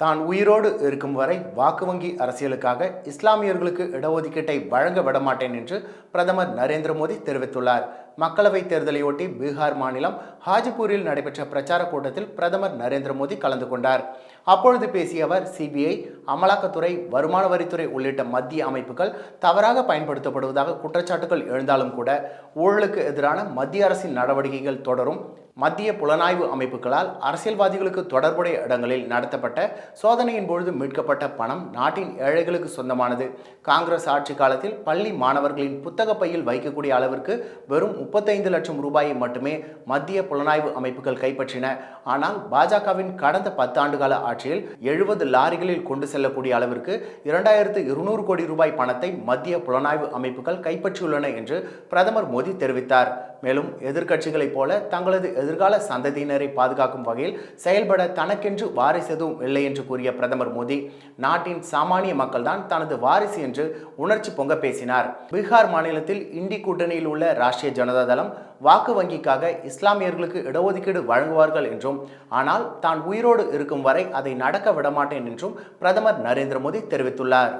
தான் உயிரோடு இருக்கும் வரை வாக்கு வங்கி அரசியலுக்காக இஸ்லாமியர்களுக்கு இடஒதுக்கீட்டை வழங்க விடமாட்டேன் என்று பிரதமர் நரேந்திர மோடி தெரிவித்துள்ளார். மக்களவைத் தேர்தலையொட்டி பீகார் மாநிலம் ஹாஜிபூரில் நடைபெற்ற பிரச்சார கூட்டத்தில் பிரதமர் நரேந்திர மோடி கலந்து கொண்டார். அப்பொழுது பேசிய அவர் சிபிஐ அமலாக்கத்துறை வருமான வரித்துறை உள்ளிட்ட மத்திய அமைப்புகள் தவறாக பயன்படுத்தப்படுவதாக குற்றச்சாட்டுகள் எழுந்தாலும் கூட ஊழலுக்கு எதிரான மத்திய அரசின் நடவடிக்கைகள் தொடரும். மத்திய புலனாய்வு அமைப்புகளால் அரசியல்வாதிகளுக்கு தொடர்புடைய இடங்களில் நடத்தப்பட்ட சோதனையின் பொழுது மீட்கப்பட்ட பணம் நாட்டின் ஏழைகளுக்கு சொந்தமானது. காங்கிரஸ் ஆட்சி காலத்தில் பள்ளி மாணவர்களின் புத்தக பையில் வைக்கக்கூடிய அளவிற்கு வெறும் முப்பத்தைந்து லட்சம் ரூபாயை மட்டுமே மத்திய புலனாய்வு அமைப்புகள் கைப்பற்றின. ஆனால் பாஜகவின் கடந்த பத்தாண்டு கால ஆட்சியில் எழுபது லாரிகளில் கொண்டு செல்லக்கூடிய அளவிற்கு இரண்டாயிரத்து இருநூறு கோடி ரூபாய் பணத்தை மத்திய புலனாய்வு அமைப்புகள் கைப்பற்றியுள்ளன என்று பிரதமர் மோடி தெரிவித்தார். மேலும் எதிர்க்கட்சிகளைப் போல தங்களது எதிர்கால சந்ததியினரை பாதுகாக்கும் வகையில் செயல்பட தனக்கென்று வாரிசு எதுவும் இல்லை என்று கூறிய பிரதமர் மோடி நாட்டின் சாமானிய மக்கள்தான் தனது வாரிசு என்று உணர்ச்சி பொங்க பேசினார். பீகார் மாநிலத்தில் இண்டி கூட்டணியில் உள்ள ராஷ்டிரிய ஜனதா தளம் வாக்கு வங்கிக்காக இஸ்லாமியர்களுக்கு இடஒதுக்கீடு வழங்குவார்கள் என்றும் ஆனால் தான் உயிரோடு இருக்கும் வரை அதை நடக்க விடமாட்டேன் என்றும் பிரதமர் நரேந்திர மோடி தெரிவித்துள்ளார்.